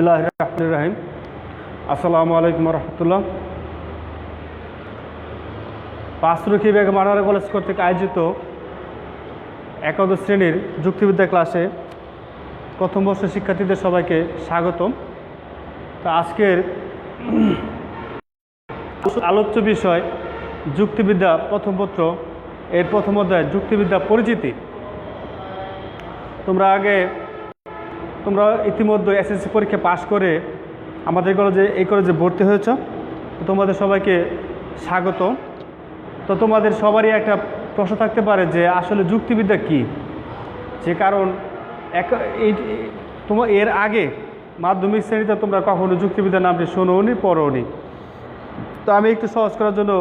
বিসমিল্লাহ রহমান রাহিম। আসসালামু আলাইকুম রহমতুল্লাহ। পাঁচরুখি বেগম আনোয়ারা কলেজ কর্তৃক আয়োজিত একাদশ শ্রেণির যুক্তিবিদ্যা ক্লাসে প্রথম বর্ষের শিক্ষার্থীদের সবাইকে স্বাগতম। তো আজকের আলোচ্য বিষয় যুক্তিবিদ্যা প্রথম পত্র, এর প্রথম অধ্যায় যুক্তিবিদ্যা পরিচিতি। তোমরা আগে তোমরা ইতিমধ্যে এসএসসি পরীক্ষা পাশ করে আমাদের কলেজে, এই কলেজে ভর্তি হয়েছ। তোমাদের সবাইকে স্বাগত। তো তোমাদের সবারই একটা প্রশ্ন থাকতে পারে যে, আসলে যুক্তিবিদ্যা কি? যে কারণ এক, এই তোমার এর আগে মাধ্যমিক শ্রেণীতে তোমরা কখনো যুক্তিবিদ্যার নামটি শোনোনি, পড়োনি। তো আমি একটু সহজ করার জন্য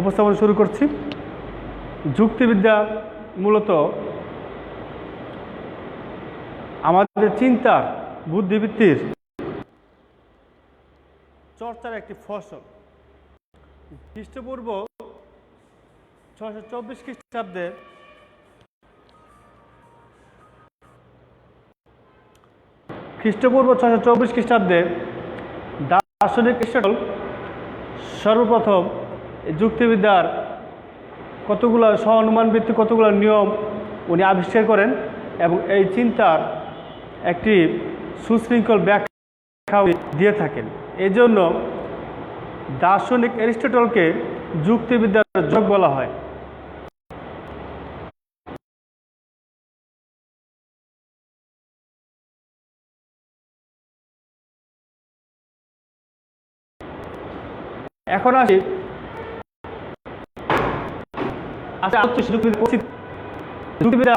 উপস্থাপন শুরু করছি। যুক্তিবিদ্যা মূলত আমাদের চিন্তার বুদ্ধিবৃত্তির চর্চার একটি ফসল। খ্রিস্টপূর্ব ছশো চব্বিশ খ্রিস্টাব্দে খ্রিস্টপূর্ব ছশো চব্বিশ খ্রিস্টাব্দে দার্শনিক এরিস্টটল সর্বপ্রথম যুক্তিবিদ্যার কতগুলো সহানুমান ভিত্তিক কতগুলো নিয়ম উনি আবিষ্কার করেন এবং এই চিন্তার একটি সুশৃঙ্খল ব্যাখ্যা দিয়ে থাকেন। এই জন্য দার্শনিক অ্যারিস্টটলকে যুক্তিবিদ্যার যোগ বলা হয়। এখন আসি আচ্ছা যুক্তিবিদ্যা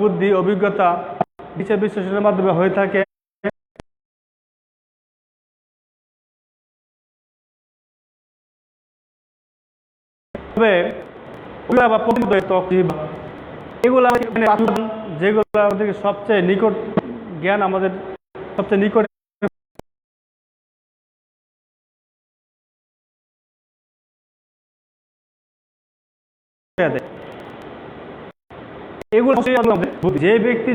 বুদ্ধি অভিজ্ঞতা বিচার বিশ্লেষণের মাধ্যমে হয়ে থাকে। যেগুলো সবচেয়ে নিকট জ্ঞান আমাদের সবচেয়ে নিকট যে ব্যক্তি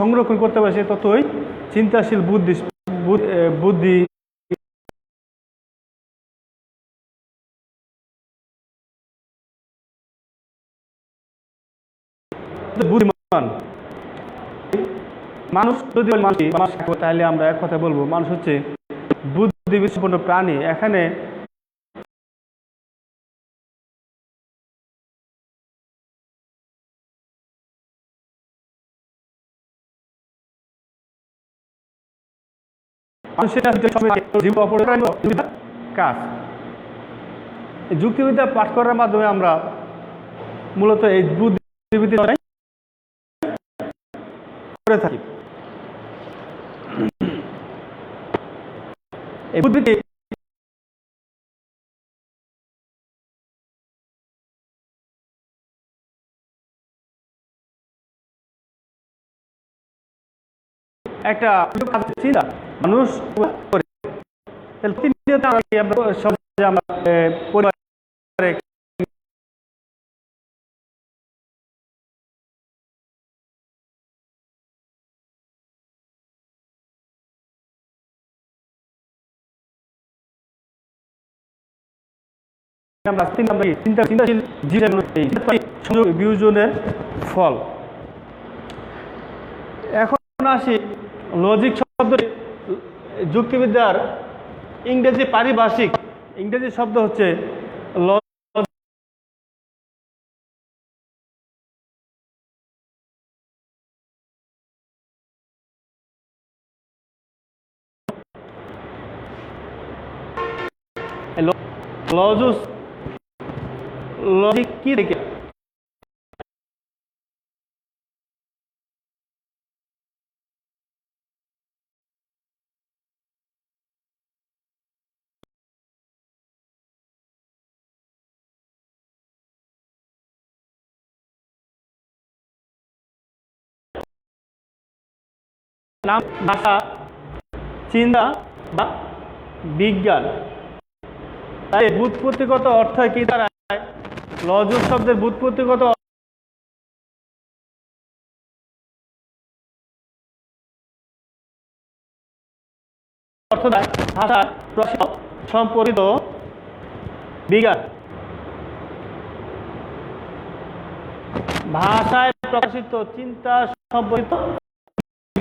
সংরক্ষণ করতে পারে, সে ততই চিন্তাশীল, বুদ্ধি বুদ্ধি। মানুষ যদি মানুষ মানুষ তাহলে আমরা এক কথা বলব, মানুষ হচ্ছে বুদ্ধি বিশ্বপূর্ণ প্রাণী। এখানে কাজ। যুক্তিবিদ্যা পাঠ করার মাধ্যমে আমরা মূলত এই করে থাকি। এই একটা চিন্তা। মানুষ ফল এখন আসি লজিক শব্দটি। যুক্তিবিদ্যার ইংরেজি পারিভাষিক ইংরেজি শব্দ হচ্ছে ল লজিক কি দেখে নাম ভাষা, চিন্তা বা বিজ্ঞান। তাই বুৎপত্তিগত অর্থ কি দাঁড়ায় লজক শব্দের বুৎপত্তিগত অর্থ দায় ভাষার প্রশ্ন সম্পর্কিত বিজ্ঞান। ভাষায় প্রকাশিত চিন্তা সম্পর্কিত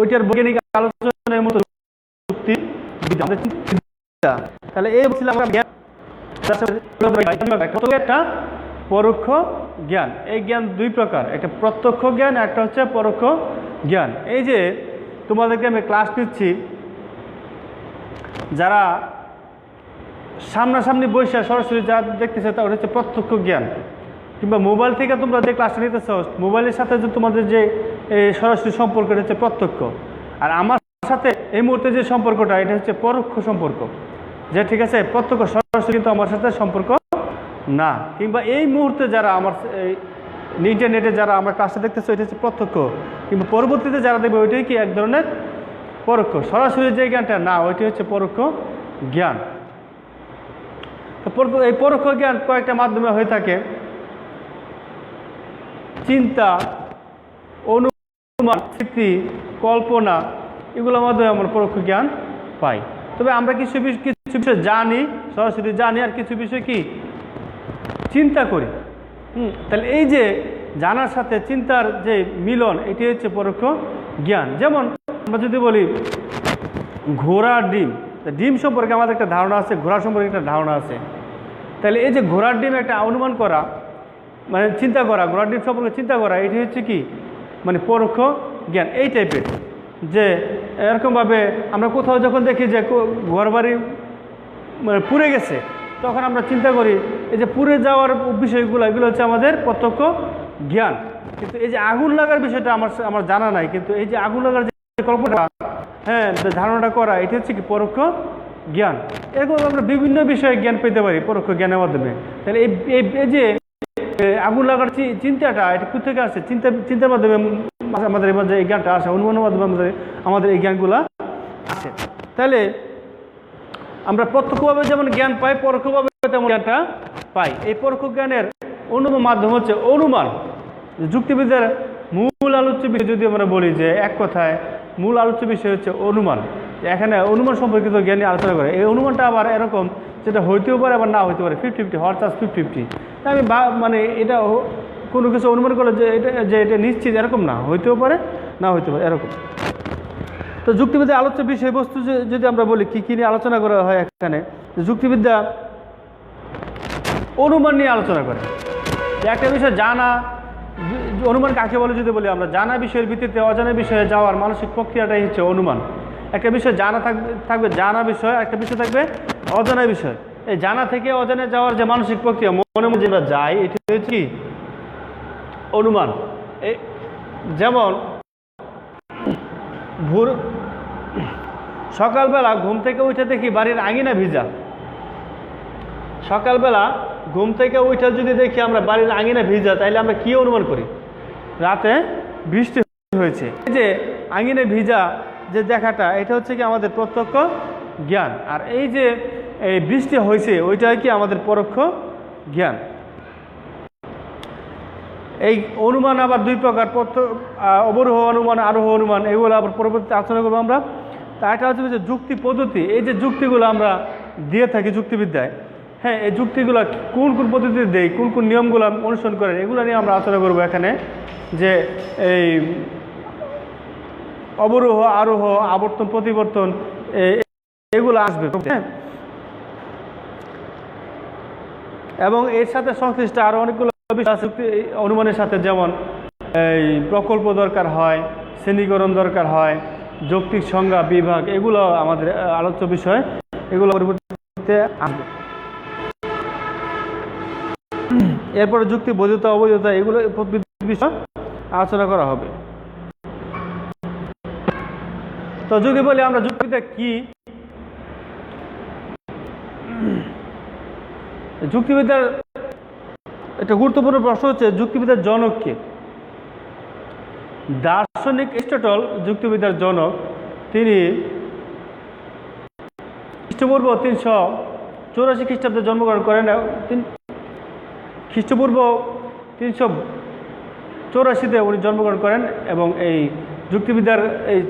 ওইটার বৈজ্ঞানিক আলোচনার মতো। তাহলে এই বলছিলাম আমরা জ্ঞান। একটা পরোক্ষ জ্ঞান। এই জ্ঞান দুই প্রকার। একটা প্রত্যক্ষ জ্ঞান, একটা হচ্ছে পরোক্ষ জ্ঞান। এই যে তোমাদেরকে আমি ক্লাস নিচ্ছি, যারা সামনাসামনি বসে সরাসরি যা দেখতেছে তা হচ্ছে প্রত্যক্ষ জ্ঞান। কিংবা মোবাইল থেকে তোমরা যে ক্লাসটা নিতেছ, মোবাইলের সাথে যে তোমাদের যে সরাসরি সম্পর্ক এটা হচ্ছে প্রত্যক্ষ। আর আমার সাথে এই মুহূর্তে যে সম্পর্কটা, এটা হচ্ছে পরোক্ষ সম্পর্ক। যে ঠিক আছে, প্রত্যক্ষ, সরাসরি কিন্তু আমার সাথে সম্পর্ক না। কিংবা এই মুহূর্তে যারা আমার ইন্টারনেটে যারা আমার ক্লাসটা দেখতেছে, এটা হচ্ছে প্রত্যক্ষ। কিংবা পরবর্তীতে যারা দেখবে, ওইটাই কি এক ধরনের পরোক্ষ। সরাসরি যে জ্ঞানটা না, ওইটি হচ্ছে পরোক্ষ জ্ঞান। তো এই পরোক্ষ জ্ঞান কয়েকটা মাধ্যমে হয়ে থাকে। চিন্তা, অনুমান, স্মৃতি, কল্পনা, এগুলোর মাধ্যমে আমরা পরোক্ষ জ্ঞান পাই। তবে আমরা কিছু কিছু বিষয় জানি, সরাসরি জানি, আর কিছু বিষয় কি? চিন্তা করি। হুম, তাহলে এই যে জানার সাথে চিন্তার যে মিলন, এটি হচ্ছে পরোক্ষ জ্ঞান। যেমন আমরা যদি বলি ঘোড়ার ডিম ডিম সম্পর্কে আমাদের একটা ধারণা আছে, ঘোড়া সম্পর্কে একটা ধারণা আছে। তাহলে এই যে ঘোড়ার ডিম একটা অনুমান করা মানে চিন্তা করা ডিম সম্পর্কে চিন্তা করা, এটি হচ্ছে কি? মানে পরোক্ষ জ্ঞান। এই টাইপের যে এরকমভাবে আমরা কোথাও যখন দেখি যে ঘর বাড়ি মানে পুড়ে গেছে, তখন আমরা চিন্তা করি, এই যে পুড়ে যাওয়ার বিষয়গুলো, এগুলো হচ্ছে আমাদের প্রত্যক্ষ জ্ঞান। কিন্তু এই যে আগুন লাগার বিষয়টা আমার আমার জানা নাই, কিন্তু এই যে আগুন লাগার যে কল্পনা হ্যাঁ ধারণাটা করা, এটি হচ্ছে কি পরোক্ষ জ্ঞান। এরকম আমরা বিভিন্ন বিষয়ে জ্ঞান পেতে পারি, পরোক্ষ জ্ঞানের মাধ্যমে। তাহলে এই যে আগুন লাগার চিন্তাটা এটা কোথেকে আসে? চিন্তা চিন্তার মাধ্যমে আমাদের এই মাঝে এই জ্ঞানটা আসে, অনুমানের মাধ্যমে আমাদের আমাদের এই জ্ঞানগুলা আসে। তাহলে আমরা প্রত্যক্ষভাবে যেমন জ্ঞান পাই, পরোক্ষভাবে তেমন জ্ঞানটা পাই। এই পরোক্ষ জ্ঞানের অন্যতম মাধ্যম হচ্ছে অনুমান। যুক্তিবিদ্যার মূল আলোচ্য বিষয় যদি আমরা বলি যে এক কথায়, মূল আলোচ্য বিষয় হচ্ছে অনুমান। এখানে অনুমান সম্পর্কিত জ্ঞান আলোচনা করে। এই অনুমানটা আবার এরকম যেটা হইতেও পারে আবার না হইতে পারে। ফিফটি ফিফটি হওয়ার চান্স ফিফটি ফিফটি তাই আমি মানে এটা কোনো কিছু অনুমান করলে যে এটা যে এটা নিশ্চিত এরকম না, হইতেও পারে, না হইতে পারে, এরকম। তো যুক্তিবিদ্যা আলোচ্য বিষয়বস্তু যে- যদি আমরা বলি, কী কী নিয়ে আলোচনা করা হয় এখানে? যুক্তিবিদ্যা অনুমান নিয়ে আলোচনা করে। একটা বিষয় জানা, অনুমান কাকে বলে যদি বলি আমরা? জানা বিষয়ের ভিত্তিতে অজানা বিষয়ে যাওয়ার মানসিক প্রক্রিয়াটাই হচ্ছে অনুমান। একটা বিষয় জানা থাকবে জানা বিষয়, একটা বিষয় থাকবে অজানা বিষয়। এই জানা থেকে অজানা যাওয়ার যে মানসিক প্রক্রিয়া মনে মনে যেটা যায়, এটি হচ্ছে কি? অনুমান। যেমন ভোর, সকালবেলা ঘুম থেকে উঠে দেখি বাড়ির আঙিনা ভিজা। সকালবেলা ঘুম থেকে উঠে যদি দেখি আমরা বাড়ির আঙিনা ভিজা, তাইলে আমরা কি অনুমান করি? রাতে বৃষ্টি হয়েছে। এই যে আঙিনে ভিজা যে দেখাটা, এটা হচ্ছে কি আমাদের প্রত্যক্ষ জ্ঞান। আর এই যে, এই বৃষ্টি হয়েছে, ওইটাই কি আমাদের পরোক্ষ জ্ঞান। এই অনুমান আবার দুই প্রকার, প্রত্য- অবরোহ অনুমান, আরোহ অনুমান, এগুলো আবার পরবর্তীতে আলোচনা করব আমরা। তা এটা হচ্ছে যে যুক্তি পদ্ধতি, এই যে যুক্তিগুলো আমরা দিয়ে থাকি যুক্তিবিদ্যায় হ্যাঁ এই যুক্তিগুলো কোন কোন পদ্ধতিতে দেই, কোন কোন নিয়মগুলো অনুসরণ করেন, এগুলো নিয়ে আমরা আলোচনা করব এখানে। যে এই অবরোহ, আরোহ, আবর্তন, প্রতিবর্তন এগুলো আসবে। হ্যাঁ? এবং এর সাথে সংশ্লিষ্ট আরও অনেকগুলো অনুমানের সাথে যেমন, এই প্রকল্প দরকার হয়, শ্রেণীকরণ দরকার হয়, যৌক্তিক সংজ্ঞা, বিভাগ, এগুলো আমাদের আলোচ্য বিষয়। এগুলো পরবর্তীতে আসবে। এরপরে যুক্তি, বৈধতা, অবৈধতা, এগুলো বিষয় আলোচনা করা হবে। তো যদি বলি, আমরা যুক্তিটা কি? যুক্তিবিদ্যার একটা গুরুত্বপূর্ণ প্রশ্ন হচ্ছে, যুক্তিবিদ্যার জনক কে? দার্শনিক এরিস্টটল, যুক্তিবিদ্যার জনক, তিনি খ্রিস্টপূর্ব তিনশো চৌরাশি খ্রিস্টাব্দে জন্মগ্রহণ করেন খ্রিস্টপূর্ব তিনশো চৌরাশিতে উনি জন্মগ্রহণ করেন এবং এই যুক্তিবিদ্যার এই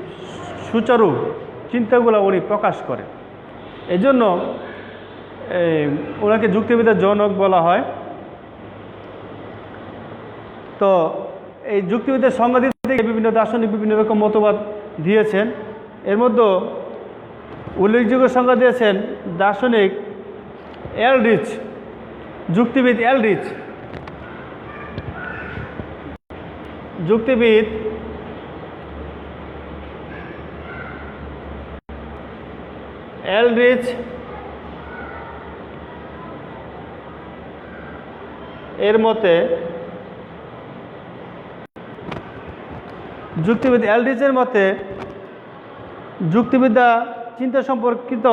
সুচারু চিন্তাগুলো উনি প্রকাশ করেন। এই জন্য এই ওনাকে যুক্তিবিদ্যার জনক বলা হয়। তো, এই যুক্তিবিদ্যার সংজ্ঞা থেকে বিভিন্ন দার্শনিক বিভিন্ন রকম মতবাদ দিয়েছেন। এর মধ্যে উল্লেখযোগ্য সংজ্ঞা দিয়েছেন দার্শনিক এলরিচ, যুক্তিবিদ এলরিচ। যুক্তিবিদ এলরিচ এর মতে যুক্তিবিদ এলডিজের মতে যুক্তিবিদ্যা চিন্তা সম্পর্কিত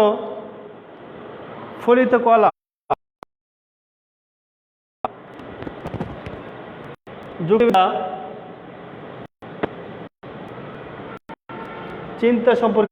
ফলিত কলা। যুক্তিবিদ্যা চিন্তা সম্পর্কিত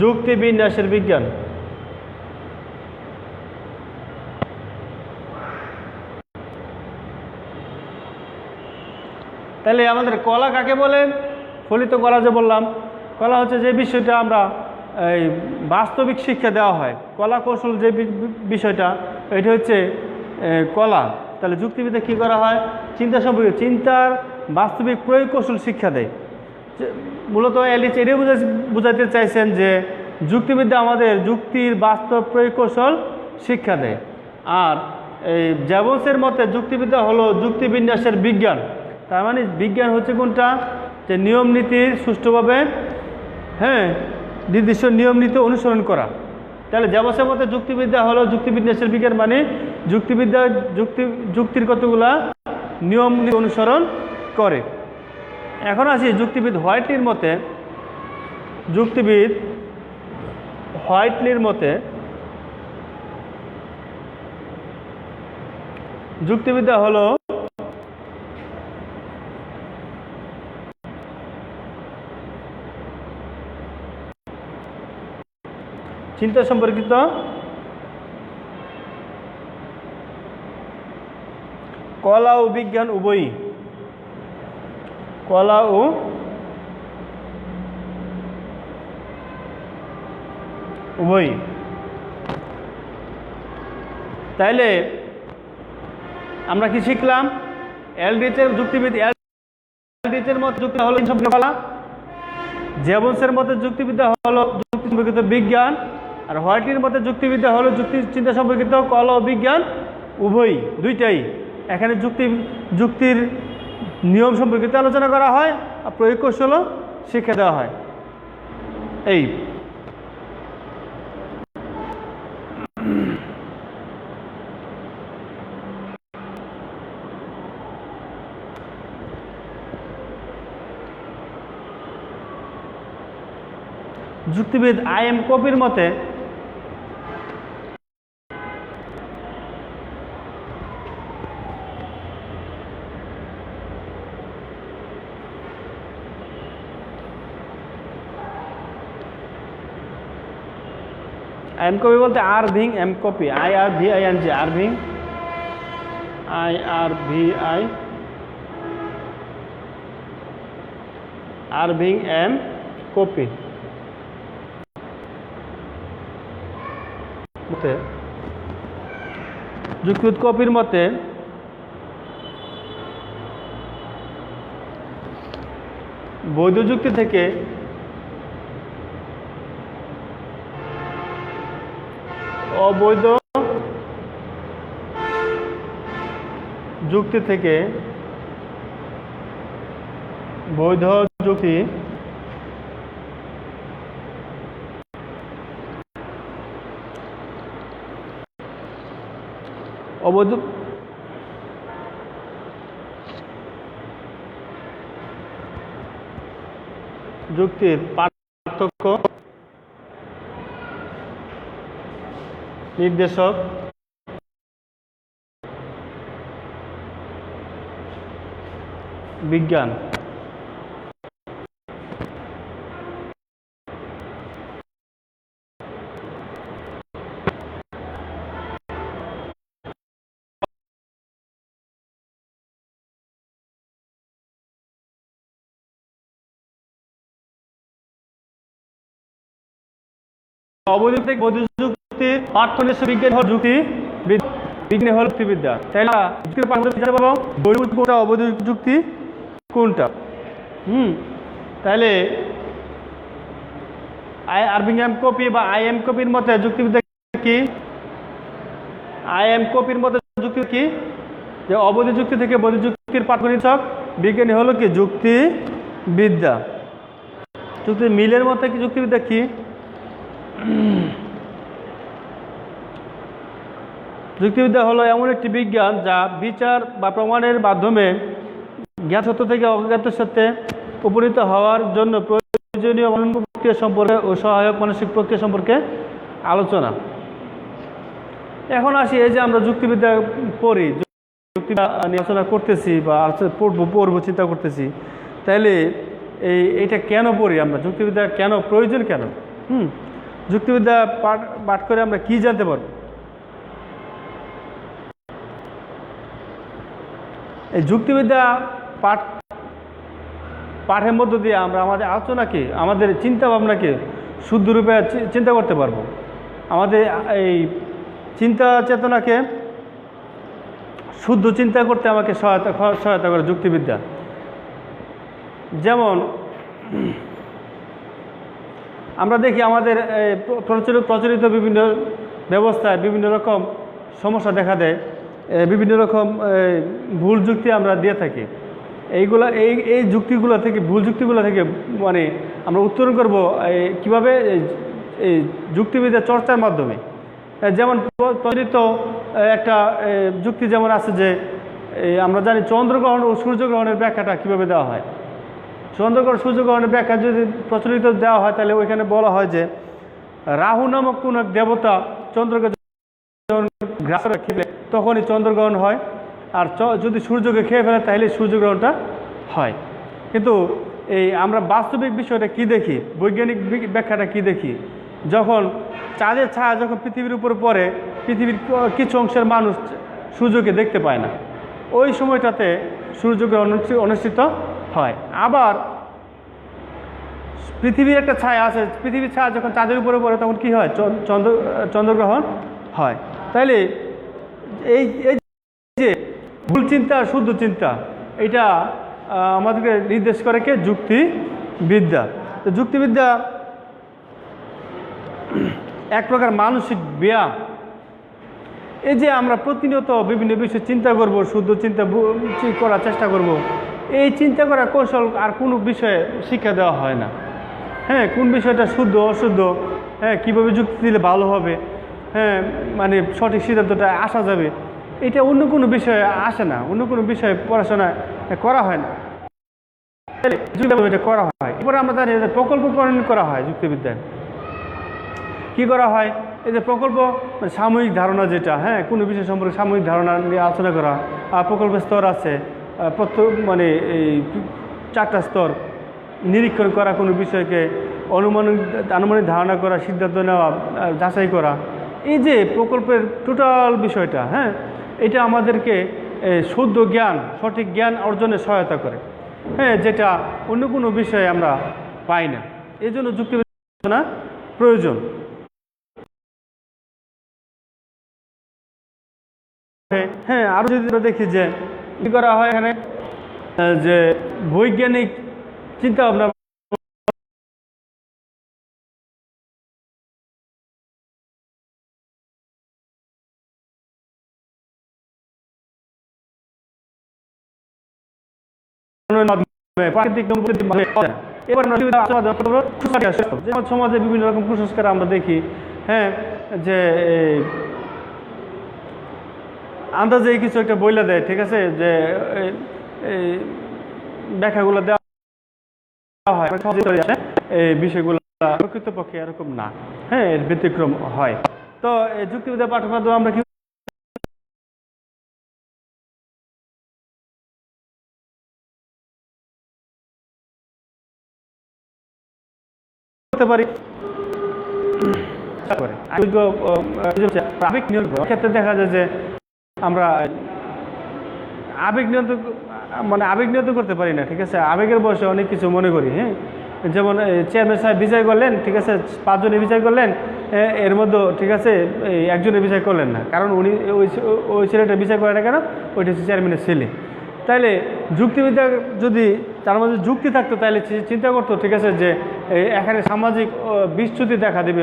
যুক্তি বিন্যাসের বিজ্ঞান। তাহলে আমাদের কলা কাকে বলে? ফলিত কলা যে বললাম, কলা হচ্ছে যে বিষয়টা আমরা, এই বাস্তবিক শিক্ষা দেওয়া হয়। কলা কৌশল যে বিষয়টা, এটা হচ্ছে কলা। তাহলে যুক্তিবিদ্যা কী করা হয়? চিন্তা সম্পর্কে, চিন্তার বাস্তবিক প্রয়োগ কৌশল শিক্ষা দেয়। মূলত এলিচ এটাই বুঝা বুঝাতে চাইছেন যে যুক্তিবিদ্যা আমাদের যুক্তির বাস্তব প্রয়োগ কৌশল শিক্ষা দেয়। আর এই জ্যাবন্সের মতে যুক্তিবিদ্যা হলো যুক্তিবিন্যাসের বিজ্ঞান। তার মানে বিজ্ঞান হচ্ছে কোনটা? যে নিয়ম নীতির সুষ্ঠুভাবে হ্যাঁ নির্দিষ্ট নিয়ম নীতি অনুসরণ করা। তাহলে জ্যাবসের মতে যুক্তিবিদ্যা হলো যুক্তিবিন্যাসের বিজ্ঞান মানে যুক্তিবিদ্যা, যুক্তি, যুক্তির কতগুলা নিয়ম অনুসরণ করে। এখন আসি যুক্তিবিদ হোয়াইটলির মতে, যুক্তিবিদ হোয়াইটলির মতে, যুক্তিবিদ্যা হলো চিন্তা সম্পর্কিত কলা ও বিজ্ঞান উভয়ই কলা ও উভয়ই। তাইলে আমরা কি শিখলাম? এলডিচের যুক্তিবিদ এলডিচের মত যুক্তি হলো কলা জেবন্সের মতে যুক্তিবিদ্যা হলো যুক্তি সম্পর্কিত বিজ্ঞান, আর হোয়াইটির মতে যুক্তিবিদ্যা হলো যুক্তি চিন্তা সম্পর্কিত কলা ও বিজ্ঞান উভয়ই, দুইটাই। এখানে যুক্তি যুক্তির নিয়ম সম্পর্কিত আলোচনা করা হয় আর প্রয়োগ কৌশলও শিক্ষা দেওয়া হয়। এই। যুক্তিবিদ আই এম কপির মতে এম কপি বলতে Irving M Copi I R V I N G Irving I R V I Irving M Copi. মতে কপির মতে, বৈধ যুক্তি থেকে অবৈধ যুক্তি থেকে বৈধ যুক্তি অবৈধ যুক্তির পার্থক্য নির্দেশক। বিজ্ঞান। অবৈধ থেকে যুক্তির পার্থক্য বিজ্ঞান হল যুক্তি বিজ্ঞান হল যুক্তিবিদ্যা। যুক্তির পার্থক্য জানতে পারব বৈধ কোনটা, অবৈধ যুক্তি, কোনটা? হুম তাহলে আই আরবিংহাম কপি বা আই এম কপির মতে যুক্তিবিদ্যা কি? আই এম কপির মতে যুক্তি কি? যে অবৈধ যুক্তি থেকে বৈধ যুক্তির পার্থক্য নিচ্ছক। বিজ্ঞানী হলো কি? যুক্তিবিদ্যা। যুক্তি মিলের মতে কি? যুক্তিবিদ্যা কি? যুক্তিবিদ্যা হলো এমন একটি বিজ্ঞান যা বিচার বা প্রমাণের মাধ্যমে জ্ঞাত সত্য থেকে অজ্ঞাত সত্যে উপনীত হওয়ার জন্য প্রয়োজনীয় প্রক্রিয়া সম্পর্কে ও সহায়ক মানসিক প্রক্রিয়া সম্পর্কে আলোচনা। এখন আসি এই যে আমরা যুক্তিবিদ্যা পড়ি, যুক্তিবিদ্যা নিয়ে আলোচনা করতেছি বা পড়ব পড়ব, চিন্তা করতেছি, তাইলে এই এটা কেন পড়ি আমরা? যুক্তিবিদ্যা কেন? প্রয়োজন কেন? হুম? যুক্তিবিদ্যা পাঠ পাঠ করে আমরা কি জানতে পারব? এই যুক্তিবিদ্যা পাঠ, পাঠের মধ্য দিয়ে আমরা আমাদের আলোচনাকে, আমাদের চিন্তা ভাবনাকে শুদ্ধরূপে চিন্তা করতে পারব। আমাদের এই চিন্তা চেতনাকে শুদ্ধ চিন্তা করতে আমাকে সহায়তা সহায়তা করে যুক্তিবিদ্যা। যেমন, আমরা দেখি আমাদের প্রচলিত বিভিন্ন ব্যবস্থায় বিভিন্ন রকম সমস্যা দেখা দেয়। বিভিন্ন রকম ভুল যুক্তি আমরা দিয়ে থাকি। এইগুলা এই এই যুক্তিগুলো থেকে ভুল যুক্তিগুলো থেকে মানে আমরা উত্তরণ করব কীভাবে এই, যুক্তিবিদ্যা চর্চার মাধ্যমে। যেমন প্রচলিত একটা যুক্তি যেমন আছে যে আমরা জানি চন্দ্রগ্রহণ ও সূর্যগ্রহণের ব্যাখ্যাটা কীভাবে দেওয়া হয়। চন্দ্রগ্রহণ সূর্যগ্রহণের ব্যাখ্যা যদি প্রচলিত দেওয়া হয় তাহলে ওইখানে বলা হয় যে রাহু নামক কোন এক দেবতা চন্দ্রকে গ্রাস করে খেলে তখনই চন্দ্রগ্রহণ হয়। আর যদি সূর্যকে খেয়ে ফেলে তাহলে সূর্যগ্রহণটা হয়। কিন্তু এই আমরা বাস্তবিক বিষয়টা কি দেখি? বৈজ্ঞানিক ব্যাখ্যাটা কি দেখি? যখন চাঁদের ছায়া যখন পৃথিবীর উপর পড়ে, পৃথিবীর কিছু অংশের মানুষ সূর্যকে দেখতে পায় না। ওই সময়টাতে সূর্যগ্রহণ অনুষ্ঠি- অনুষ্ঠিত হয়। আবার পৃথিবীর একটা ছায়া আছে, পৃথিবীর ছায়া যখন চাঁদের উপরে পড়ে, তখন কি হয়? চন্দ্র, চন্দ্রগ্রহণ হয়। তাইলে এই এই যে ভুল চিন্তা, শুদ্ধ চিন্তা, এটা আমাদেরকে নির্দেশ করে কে? যুক্তিবিদ্যা। তো যুক্তিবিদ্যা এক প্রকার মানসিক ব্যায়াম। এই যে আমরা প্রতিনিয়ত বিভিন্ন বিষয়ে চিন্তা করব, শুদ্ধ চিন্তা করার চেষ্টা করব, এই চিন্তা করার কৌশল আর কোনো বিষয়ে শিক্ষা দেওয়া হয় না। হ্যাঁ কোন বিষয়টা শুদ্ধ, অশুদ্ধ হ্যাঁ কীভাবে যুক্তি দিলে ভালো হবে হ্যাঁ মানে সঠিক সিদ্ধান্তটা আসা যাবে। এটা অন্য কোনো বিষয়ে আসে না, অন্য কোনো বিষয়ে পড়াশোনা করা হয় না। এটা করা হয়। এরপরে আমরা জানি প্রকল্প প্রণয়ন করা হয় যুক্তিবিদ্যায়। কি করা হয়? এই যে প্রকল্প মানে সাময়িক ধারণা যেটা হ্যাঁ কোনো বিষয় সম্পর্কে সাময়িক ধারণা নিয়ে আলোচনা করা। আর প্রকল্পের স্তর আছে মানে এই চারটা স্তর। নিরীক্ষণ করা কোনো বিষয়কে, অনুমানিক, আনুমানিক ধারণা করা, সিদ্ধান্ত নেওয়া যাচাই করা। এই যে প্রকল্পের টোটাল বিষয়টা হ্যাঁ এটা আমাদেরকে শুদ্ধ জ্ঞান, সঠিক জ্ঞান অর্জনে সহায়তা করে হ্যাঁ যেটা অন্য কোনো বিষয়ে আমরা পাই না। এই জন্য যুক্তিবিদ্যা প্রয়োজন। হ্যাঁ আরও যদি আমরা দেখি যে কী করা হয় এখানে যে বৈজ্ঞানিক চিন্তা ভাবনা প্রাকৃতিক। এবার যেমন সমাজে বিভিন্ন রকম কুসংস্কার আমরা দেখি। হ্যাঁ যে আন্দাজে কিছু একটা বইলা দেয় ঠিক আছে? যে ব্যাখ্যাগুলো দেওয়া হয়। আসে, এই বিষয়গুলো প্রকৃতপক্ষে এরকম না। হ্যাঁ এর ব্যতিক্রম হয়। তো যুক্তিবিদ্যা মাধ্যমে আমরা কি করতে পারি। আবেগ, নিয়ন্ত্রণ ক্ষেত্রে দেখা যায় যে আমরা আবেগ নিয়ন্ত্রণ মানে আবেগ নিয়ন্ত্রণ করতে পারি না ঠিক আছে? আবেগের বয়সে অনেক কিছু মনে করি হ্যাঁ? যেমন চেয়ারম্যান সাহেব বিচার করলেন ঠিক আছে? পাঁচজনে বিচার করলেন এর মধ্যে ঠিক আছে? এই একজনের বিচার করলেন না কারণ উনি ওই ওই ছেলেটা বিচার করে না কেন? ওইটা হচ্ছে চেয়ারম্যানের ছেলে। তাইলে যুক্তিবিদ্যা যদি তার মধ্যে যুক্তি থাকতো তাহলে চিন্তা করতো, ঠিক আছে, যে এখানে সামাজিক বিচ্যুতি দেখা দেবে।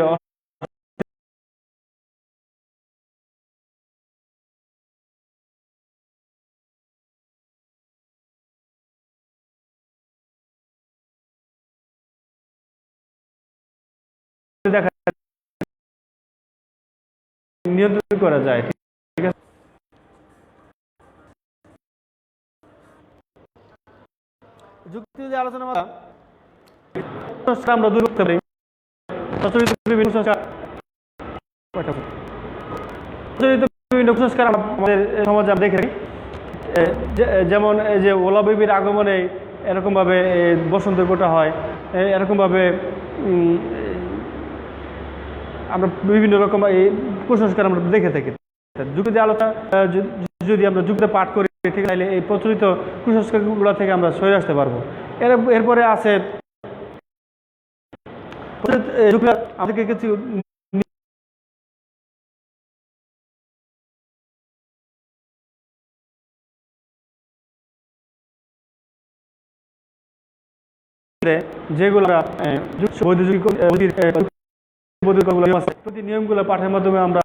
নিয়ন্ত্রণ করা যায় ঠিক আছে যুক্তি যদি আলোচনা করা। আমরা দূর করতে পারি। প্রচলিত বিভিন্ন বিভিন্ন কুসংস্কার আমাদের সমাজে দেখে যেমন এই যে ওলা বেবির আগমনে এরকমভাবে বসন্ত গোটা হয়। এরকমভাবে আমরা বিভিন্ন রকম এই কুসংস্কার আমরা দেখে থাকি। যুক্তি আলোচনা যদি আমরা যুক্তি পাঠ করি ঠিক তাহলে এই প্রচলিত কুসংস্কারগুলো থেকে আমরা সরে আসতে পারব এর এরপরে আছে আমাদেরকে কিছু যেগুলো বৈদ্যুতিক নিয়মগুলো পাঠের মাধ্যমে আমরা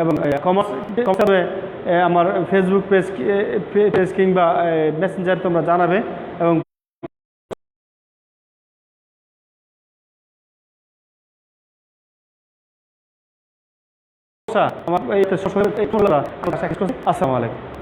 এবং কমার্স আমার ফেসবুক পেজ পেজ কিংবা মেসেঞ্জার তোমরা জানাবে এবং এই আসসালামু আলাইকুম।